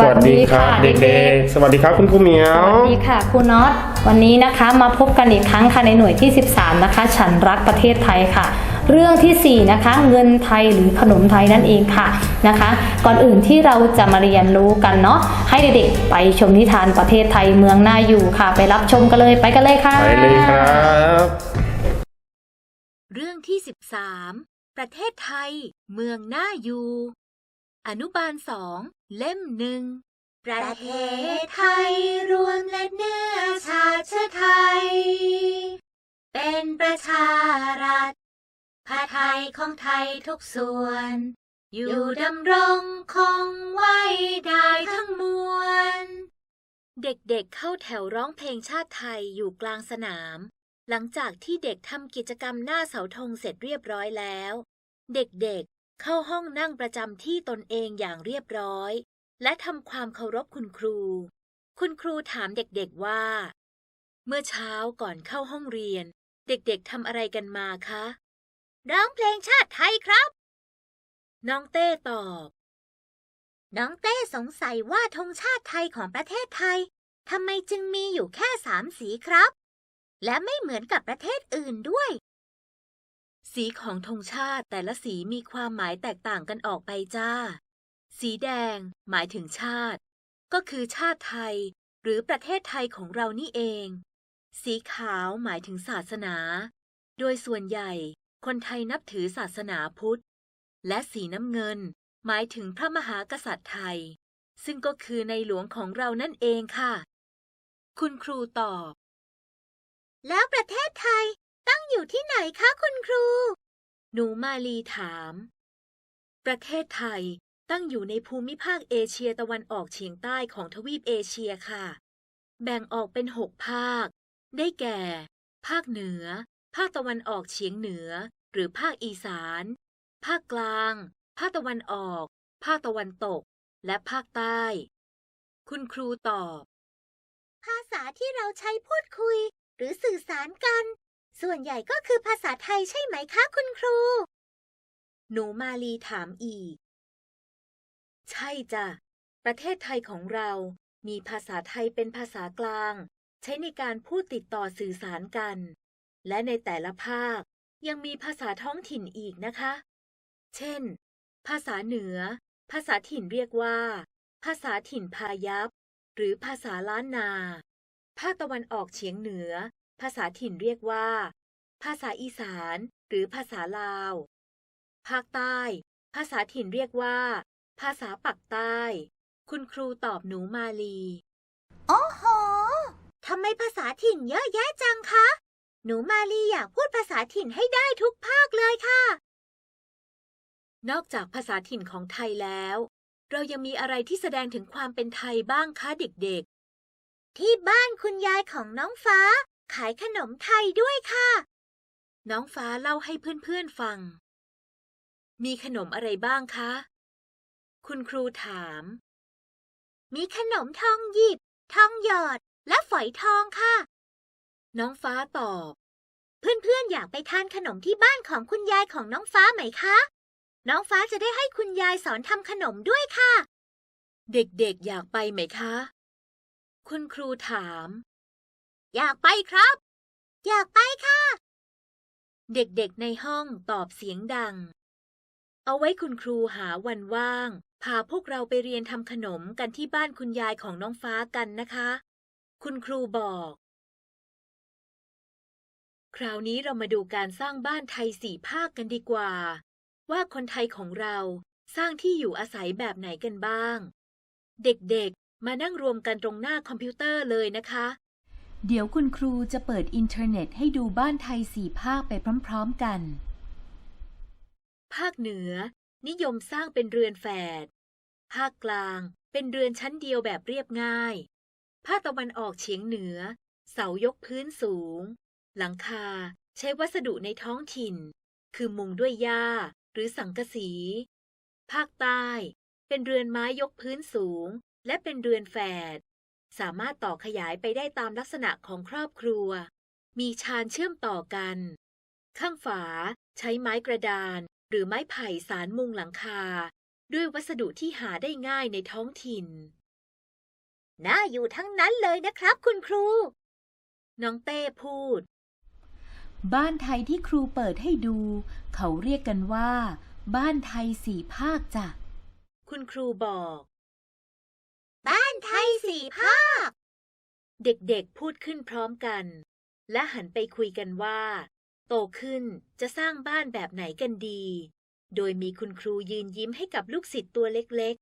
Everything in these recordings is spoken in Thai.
สวัสดีค่ะเด็กๆ สวัสดีครับคุณครูเหมียสววัสดีค่ะครูน็อต วันนี้นะคะมาพบกันอีกครั้งค่ะในหน่วยที่ 13 นะคะ ฉันรักประเทศไทยค่ะ เรื่องทีสี่ 4 นะคะ เงินไทยหรือขนมไทยนั่นเองค่ะนะคะ ก่อนอื่นที่เราจะมาเรียนรู้กันเนาะ ให้เด็กๆ ไปชมนิทานประเทศไทยเมืองน่าอยู่ค่ะ ไปรับชมกันเลยไปกันเลยค่ะไปเลยครับ เรื่องที่ 13 ประเทศไทยเมืองน่าอยู่ อนุบาลสองเล่มหนึ่ง ประเทศไทยรวมและเนื้อชาติเชื้อไทย เป็นประชารัฐผ้าไทยของไทยทุกส่วน อยู่ดำรงคงไว้ได้ทั้งมวล เด็กๆเข้าแถวร้องเพลงชาติไทยอยู่กลางสนาม หลังจากที่เด็กทำกิจกรรมหน้าเสาธงเสร็จเรียบร้อยแล้ว เด็กๆ เข้าห้องนั่งประจำที่ตนเองอย่างเรียบร้อย และทำความเคารพคุณครู คุณครูถามเด็กๆว่า เมื่อเช้าก่อนเข้าห้องเรียน เด็กๆทำอะไรกันมาคะร้องเพลงชาติไทยครับ น้องเต้ตอบ น้องเต้สงสัยว่าธงชาติไทยของประเทศไทยทำไมจึงมีอยู่แค่สามสีครับ และไม่เหมือนกับประเทศอื่นด้วย สีของธงชาติแต่ละสีมีความหมายแตกต่างกันออกไปจ้า สีแดง หมายถึงชาติ ก็คือชาติไทย หรือประเทศไทยของเรานี่เอง สีขาวหมายถึงศาสนา โดยส่วนใหญ่คนไทยนับถือศาสนาพุทธ และสีน้ำเงิน หมายถึงพระมหากษัตริย์ไทย ซึ่งก็คือในหลวงของเรานั่นเองค่ะ คุณครูตอบ แล้วประเทศไทย ตั้งอยู่ที่ไหนคะคุณครู หนูมาลีถาม ประเทศไทยตั้งอยู่ในภูมิภาคเอเชียตะวันออกเฉียงใต้ของทวีปเอเชียค่ะ แบ่งออกเป็นหกภาค ได้แก่ ภาคเหนือ ภาคตะวันออกเฉียงเหนือ หรือภาคอีสาน ภาคกลาง ภาคตะวันออก ภาคตะวันตก และภาคใต้ คุณครูตอบ ภาษาที่เราใช้พูดคุย หรือสื่อสารกัน ส่วนใหญ่ก็คือภาษาไทยใช่ไหมคะคุณครู หนูมาลีถามอีก ใช่จ้ะ ประเทศไทยของเรามีภาษาไทยเป็นภาษากลาง ใช้ในการพูดติดต่อสื่อสารกัน และในแต่ละภาคยังมีภาษาท้องถิ่นอีกนะคะ เช่น ภาษาเหนือ ภาษาถิ่นเรียกว่า ภาษาถิ่นพายัพหรือภาษาล้านนา ภาคตะวันออกเฉียงเหนือ ภาษาถิ่นเรียกว่า ภาษาอีสาน หรือภาษาลาว ภาคใต้ ภาษาถิ่นเรียกว่า ภาษาปักใต้ คุณครูตอบหนูมาลี โอ้โหทำไมภาษาถิ่นเยอะแยะจังคะ หนูมาลีอยากพูดภาษาถิ่นให้ได้ทุกภาคเลยค่ะ นอกจากภาษาถิ่นของไทยแล้ว เรายังมีอะไรที่แสดงถึงความเป็นไทยบ้างคะเด็กๆ ที่บ้านคุณยายของน้องฟ้า ขายขนมไทยด้วยค่ะ น้องฟ้าเล่าให้เพื่อนๆฟัง มีขนมอะไรบ้างคะ คุณครูถาม มีขนมทองหยิบ ทองหยอด และฝอยทองค่ะ น้องฟ้าตอบ เพื่อนๆอยากไปทานขนมที่บ้านของคุณยายของน้องฟ้าไหมคะ น้องฟ้าจะได้ให้คุณยายสอนทำขนมด้วยค่ะ เด็กๆอยากไปไหมคะ คุณครูถาม อยากไปครับ อยากไปค่ะ เด็กๆในห้องตอบเสียงดัง เอาไว้คุณครูหาวันว่าง พาพวกเราไปเรียนทำขนมกันที่บ้านคุณยายของน้องฟ้ากันนะคะ คุณครูบอก คราวนี้เรามาดูการสร้างบ้านไทยสี่ภาคกันดีกว่า ว่าคนไทยของเราสร้างที่อยู่อาศัยแบบไหนกันบ้าง เด็กๆ มานั่งรวมกันตรงหน้าคอมพิวเตอร์เลยนะคะ เดี๋ยวคุณครูจะเปิดอินเทอร์เน็ตให้ดูบ้านไทยสี่ภาคไปพร้อมๆกัน ภาคเหนือ นิยมสร้างเป็นเรือนแฝด ภาคกลางเป็นเรือนชั้นเดียวแบบเรียบง่าย ภาคตะวันออกเฉียงเหนือ เสายกพื้นสูง หลังคาใช้วัสดุในท้องถิ่น คือมุงด้วยหญ้าหรือสังกะสี ภาคใต้ เป็นเรือนไม้ยกพื้นสูง และเป็นเรือนแฝด สามารถต่อขยายไปได้ตามลักษณะของครอบครัว มีชานเชื่อมต่อกัน ข้างฝาใช้ไม้กระดาน หรือไม้ไผ่สารมุงหลังคา ด้วยวัสดุที่หาได้ง่ายในท้องถิ่น น่าอยู่ทั้งนั้นเลยนะครับคุณครู น้องเต้พูด บ้านไทยที่ครูเปิดให้ดู เขาเรียกกันว่า บ้านไทยสี่ภาคจ้ะ คุณครูบอก บ้านไทยสี่ภาค เด็กๆพูดขึ้นพร้อมกัน และหันไปคุยกันว่า โตขึ้นจะสร้างบ้านแบบไหนกันดี โดยมีคุณครูยืนยิ้มให้กับลูกศิษย์ตัวเล็ก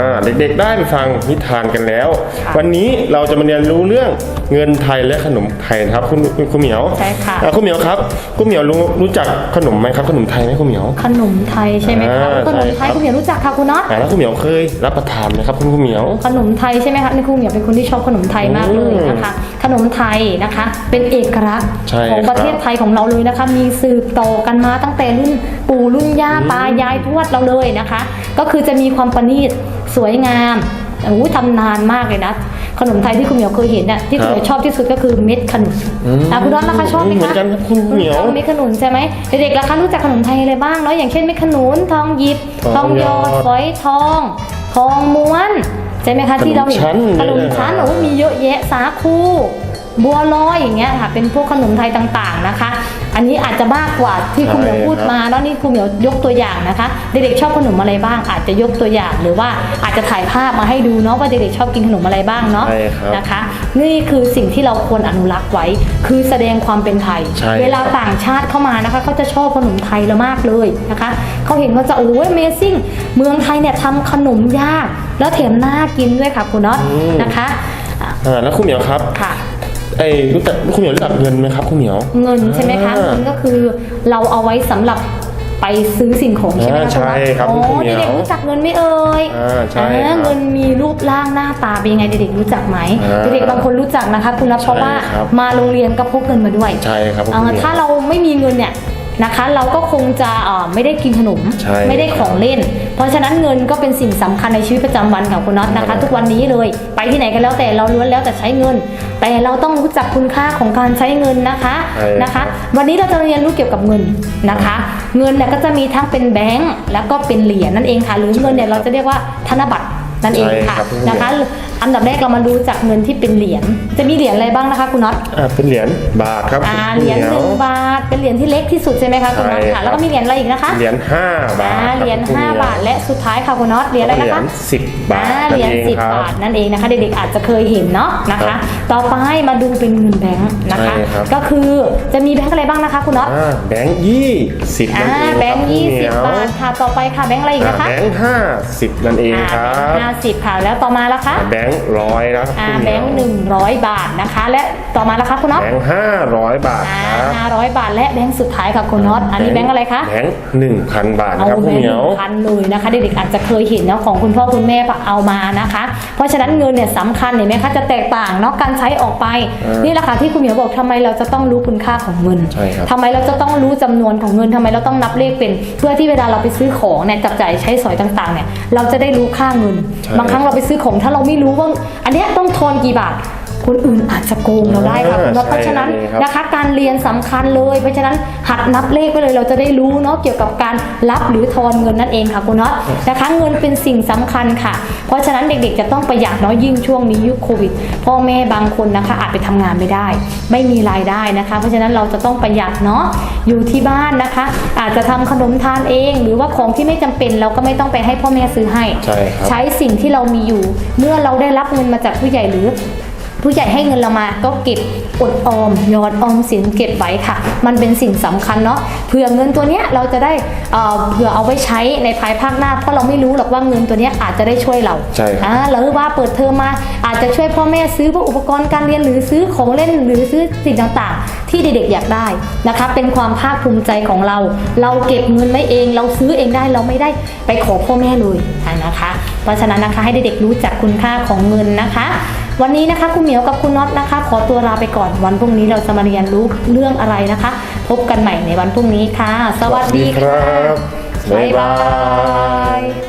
อ่าเด็กๆได้ไปฟังนิทานกันแล้วค่ะวันนี้เราจะมาเรียนรู้เรื่องเงินไทยและขนมไทยนะครับคุณคุณคุณเหมียวใช่ค่ะอ่าคุณเหมียวครับคุณเหมียวรู้รู้จักขนมไหมครับขนมไทยไหมคุณเหมียว ขนมไทยใช่ไหมคะอ่าขนมไทใช่ยครับ คุณเหมียวรู้จักค่ะคุณน็อตอ่าแล้วคุณเหมียวเคยรับประทานไหมครับคุณคุณเหมียว ขนมไทยใช่ไหมคะนี่ครูเหมียวเป็นคนที่ชอบขนมไทยมากเลยนะคะขนมไทยนะคะ เป็นเอกลักษณ์ใช่ของประเทศครับไทยของเราเลยนะคะ มีสืบต่อกันมาตั้งแต่รุ่นปู่รุ่นย่าตายายทวดเราเลยนะคะ ก็คือจะมีความประณีตสวยงามโอ้โหทำนานมากเลยนะขนมไทยที่คุณเหมียวเคยเห็นน่ะที่คุณเหมียวชอบที่สุดก็คือเม็ดขนุนอืมอะคุณน็อตนะคะชอบไหมเหมือคะนกันครับคุณเหมียวชอบเม็ดขนุนใช่ไหมเด็กๆล่ะคะรู้จักขนมไทยอะไรบ้างเนาะอย่างเช่นเม็ดขนุนทองหยิบททอองงหหยยออดดฝอยทอง ทองม้วน ใช่ไหมคะที่เราเห็นขนมชั้นขนมชั้นเนี่ยโอ้มีเยอะแยะสาคู บัวลอยอย่างเงี้ยค่ะ เป็นพวกขนมไทยต่างๆนะคะ อันนี้อาจจะมากกว่าที่คุณเหมียวพูดมาแล้วนี่คุณเหมียวยกตัวอย่างนะคะ เด็กๆชอบขนมอะไรบ้าง อาจจะยกตัวอย่างหรือว่าอาจจะถ่ายภาพมาให้ดูเนาะว่าเด็กๆชอบกินขนมอะไรบ้างเนาะใช่ครับ นะคะ นี่คือสิ่งที่เราควรอนุรักษ์ไว้ คือแสดงความเป็นไทย ใช่ เวลาต่างชาติเข้ามานะคะเขาจะชอบขนมไทยเรามากเลยนะคะเขาเห็นเขาจะโอ้ย Amazing เมืองไทยเนี่ยทำขนมยาก แล้วแถมน่ากินด้วยค่ะคุณน็อตนะคะอะ อ่าแล้วคุณเหมียวครับ ค่ะ ไอ้รู้จักคุณเหมียวรู้จักเงินไหมครับคุณเหมียว เงินใช่ไหมคะอ่า เงินก็คือเราเอาไว้สำหรับไปซื้อสิ่งของใช่ไหมอ่าคะใช่ครับโอ้คุณเหมียวเด็กๆรู้จักเงินไหมเอ่ยอ่าใช่อ่าครับเงินมีรูปร่างหน้าตาเป็นยังไงเด็กๆรู้จักไหมอ่าเด็กๆบางคนรู้จักนะคะ คุณรับเพราะว่าใช่ครับ มาโรงเรียนก็พกเงินมาด้วยใช่ครับคุณเอ่อเหมียว ถ้าเราไม่มีเงินเนี่ย นะคะ เราก็คงจะเอ่อไม่ได้กินขนมใช่ไม่ได้ของเล่น เพราะฉะนั้นเงินก็เป็นสิ่งสำคัญในชีวิตประจำวันของคุณน็อตนะครัคะบทุกวันนี้เลยไปที่ไหนกันแล้วแต่เราล้วนแล้วแต่ใช้เงิน แต่เราต้องรู้จักคุณค่าของการใช้เงินนะคะใช่ครับนะคะ วันนี้เราจะเรียนรู้เกี่ยวกับเงินนะคะ เงินเนี่ยก็จะมีทั้งเป็นแบงก์แล้วก็เป็นเหรียญนั่นเองค่ะหรือเงินเนี่ยเราจะเรียกว่าธนบัตรนั่นเองค่ะใช่ครับนะคะ อันดับแรกเรามารู้จักเงินที่เป็นเหรียญ จะมีเหรียญอะไรบ้างนะคะคุณน็อตอ่าเป็นเหรียญบาทครับอ่าคุณเหรียญมีหวนึ่งบาท เป็นเหรียญที่เล็กที่สุดใช่ไหมคะคุณน็อตใช่ครัค่ะบแล้วก็มีเหรียญอะไรอีกนะคะ เหรียญห้าบาทอ่าเหรียญคบคุณห้าเหมียวบาท และสุดท้ายค่ะคุณน็อตเหรียญอะไรเหรีนะยคะญสิบบาทอ่านั่เหนรียญเองสิบครับบาทนั่นเองนะคะ เด็กๆอาจจะเคยเห็นเนาะนะครัคะบต่อไปมาดูเป็นเงินแบงค์นะคะใช่ครับก็คือจะมีแบงค์อะไรบ้างนะคะคุณน็อตอ่าแบงค์ยี่สิบอ่านั่นเองแบงค์ครับยี่คุณเหสิมีบยวบาทค่ะ ต่อไปค่ะแบงค์อะไรอีกอ่านะคะ แบงค์ห้าสิบนั่นเองอ่าครัแบงบค์ห้าสิบค่ะ แล้วต่อมาละคะ แบงค์ร้อยนะครับอ่าคุณเหแบมียงวค์หนึ่งร้อยบาทนะคะ และต่อมาละคะคุณน็อตแบงค์ห้าร้อยบาทอ่าครับห้าร้อยบาท และแบงค์สุดท้ายค่ะคุณน็อตอันนี้แบงค์อะไรคะแบงค์หนึ่งพันบาทเอานะครับแบคุณงเหค์มีหยวนึ่งพันเลยนะคะเด็กๆอาจจะเคยเห็นเนาะของคุณพ่อคุณแม่เอามานะคะ เพราะฉะนั้นเงินเนี่ยสำคัญเห็นไหมคะจะแตกต่างเนาะการใช้ออกไปเออนี่แหละค่ะที่คุณเหมียวบอกทำไมเราจะต้องรู้คุณค่าของเงินใช่ครับทำไมเราจะต้องรู้จำนวนของเงินทำไมเราต้องนับเลขเป็น เพื่อที่เวลาเราไปซื้อของเนี่ยจับจ่ายใช้สอยต่างๆเนี่ยเราจะได้รู้ค่าเงินใช่บางครั้งเราไปซื้อของถ้าเราไม่รู้ว่าอันเนี้ยต้องทอนกี่บาท คนอื่นอาจจะโกงเราได้ค่ะคุณว่าเพราะฉะนั้นใช่ครับนะคะการเรียนสำคัญเลย เพราะฉะนั้นหัดนับเลขไปเลยเราจะได้รู้เนาะเกี่ยวกับการรับหรือทอนเงินนั่นเองค่ะคุณน็อตนะคะเงินเป็นสิ่งสำคัญค่ะ เพราะฉะนั้นเด็กๆ จะต้องประหยัดเนาะยิ่งช่วงนี้ยุคโควิดพ่อแม่บางคนนะคะอาจไปทำงานไม่ได้ ไม่มีรายได้นะคะ เพราะฉะนั้นเราจะต้องประหยัดเนาะอยู่ที่บ้านนะคะ อาจจะทำขนมทานเอง หรือว่าของที่ไม่จำเป็นเราก็ไม่ต้องไปให้พ่อแม่ซื้อให้ใช่ครับใช้สิ่งที่เรามีอยู่ เมื่อเราได้รับเงินมาจากผู้ใหญ่หรือ ผู้ใหญ่ให้เงินเรามาก็เก็บอดออมหยอดออมสินเก็บไว้ค่ะ มันเป็นสิ่งสำคัญเนาะเผื่อเงินตัวเนี้ยเราจะได้เอ่อเผื่อเอาไว้ใช้ในภายภาคหน้า เพราะเราไม่รู้หรอกว่าเงินตัวเนี้ยอาจจะได้ช่วยเราใช่ครับอ่าหรือว่าเปิดเทอมมาอาจจะช่วยพ่อแม่ซื้อพวกอุปกรณ์การเรียนหรือซื้อของเล่นหรือซื้อสิ่งต่างๆ ที่เด็กๆอยากได้นะคะเป็นความภาคภูมิใจของเรา เราเก็บเงินไว้เอง เราซื้อเองได้เราไม่ได้ไปขอพ่อแม่เลยอะนะคะ เพราะฉะนั้นนะคะให้เด็กๆรู้จักคุณค่าของเงินนะคะ วันนี้นะคะคุณเหมียวกับคุณน็อตนะคะ ขอตัวลาไปก่อนวันพรุ่งนี้เราจะมาเรียนรู้เรื่องอะไรนะคะ พบกันใหม่ในวันพรุ่งนี้ค่ะ สวัสดีคค่ะรับบ๊ายบาย